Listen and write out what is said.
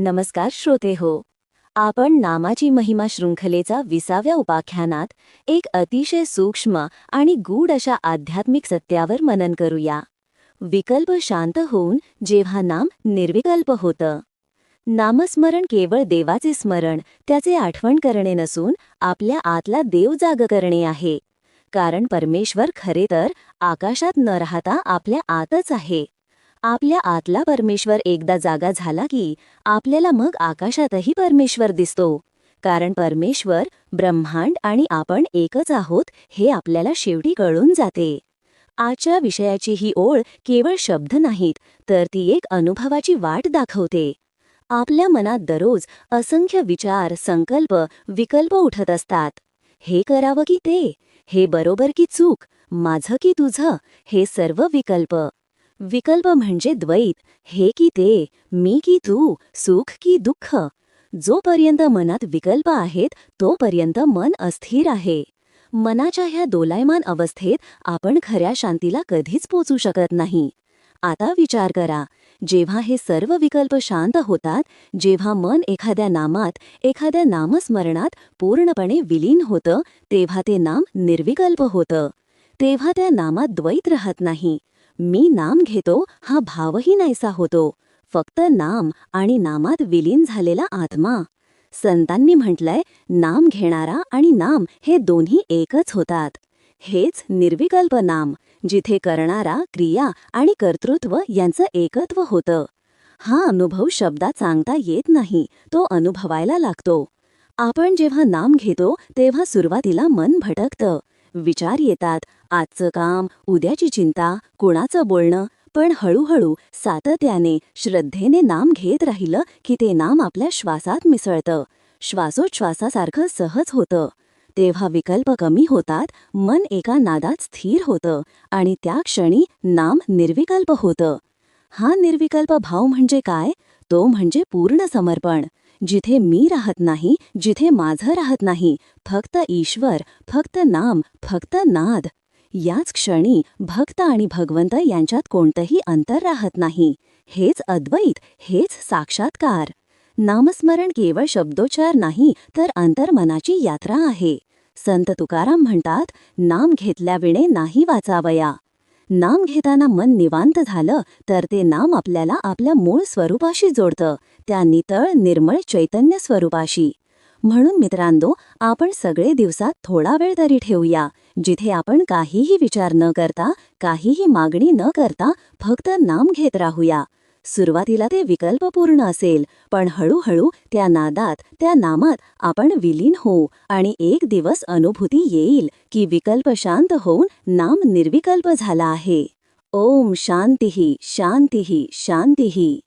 नमस्कार श्रोते हो. आपण नामाची महिमा शृंखलेचा विसाव्या उपाख्यानात एक अतिशय सूक्ष्म आणि गूढ अशा आध्यात्मिक सत्यावर मनन करूया. विकल्प शांत होऊन जेव्हा नाम निर्विकल्प होतं. नामस्मरण केवळ देवाचे स्मरण त्याचे आठवण करणे नसून आपल्या आतला देव जाग करणे आहे. कारण परमेश्वर खरे तर आकाशात न राहता आपल्या आतच आहे. आपल्या आतला परमेश्वर एकदा जागा झाला की आपल्याला मग आकाशातही परमेश्वर दिसतो. कारण परमेश्वर ब्रह्मांड आणि आपण एकच आहोत हे आपल्याला शेवटी कळून जाते. आजच्या विषयाची ही ओळ केवळ शब्द नाहीत तर ती एक अनुभवाची वाट दाखवते. आपल्या मनात दररोज असंख्य विचार संकल्प विकल्प उठत असतात. हे करावं की ते? हे बरोबर की चूक? माझं की तुझं? हे सर्व विकल्प. विकल्प म्हणजे द्वैत. हे की ते मी की तू सुख की दुःख. जोपर्यंत मनात विकल्प आहेत तोपर्यंत मन अस्थिर आहे. मनाच्या ह्या दोलायमान अवस्थेत आपण खऱ्या शांतीला कधीच पोचू शकत नाही. आता विचार करा जेव्हा हे सर्व विकल्प शांत होतात जेव्हा मन एखाद्या नामात एखाद्या नामस्मरणात पूर्णपणे विलीन होतं तेव्हा ते नाम निर्विकल्प होतं. तेव्हा त्या नामात द्वैत राहत नाही. मी नाम घेतो हा भावही नाहीसा होतो. फक्त नाम आणि नामात विलीन झालेला आत्मा. संतांनी म्हटलंय नाम घेणारा आणि नाम हे दोन्ही एकच होतात. हेच निर्विकल्प नाम जिथे करणारा क्रिया आणि कर्तृत्व यांचं एकत्व होतं. हा अनुभव शब्दात सांगता येत नाही तो अनुभवायला लागतो. आपण जेव्हा नाम घेतो तेव्हा सुरुवातीला मन भटकतं. विचार येतात आजचं काम उद्याची चिंता कुणाचं बोलणं पण हळूहळू सातत्याने श्रद्धेने नाम घेत राहिलं की ते नाम आपल्या श्वासात मिसळतं. श्वासोच्छ्वासासारखं सहज होतं. तेव्हा विकल्प कमी होतात मन एका नादात स्थिर होतं आणि त्या क्षणी नाम निर्विकल्प होतं. हा निर्विकल्प भाव म्हणजे काय? तो म्हणजे पूर्ण समर्पण. जिथे मी राहत नाही जिथे माझं राहत नाही फक्त ईश्वर फक्त नाम फक्त नाद. याच क्षणी भक्त आणि भगवंत यांच्यात कोणतंही अंतर राहत नाही. हेच अद्वैत हेच साक्षात्कार. नामस्मरण केवळ शब्दोच्चार नाही तर अंतर्मनाची यात्रा आहे. संत तुकाराम म्हणतात नाम घेतल्याविणे नाही वाचावया. नाम घेताना मन निवांत झालं तर ते नाम आपल्याला आपल्या मूळ स्वरूपाशी जोडतं त्या नितळ निर्मळ चैतन्य स्वरूपाशी. म्हणून मित्रांनो आपण सगळे दिवसात थोडा वेळ तरी ठेवूया जिथे आपण काहीही विचार न करता काहीही मागणी न करता फक्त नाम घेत राहूया. सुरुवातीला ते विकल्पपूर्ण असेल पण हळूहळू त्या नादात त्या नामात आपण विलीन होऊ आणि एक दिवस अनुभूती येईल की विकल्प शांत होऊन नाम निर्विकल्प झाला आहे. ओम शांतीही शांतीही शांतीही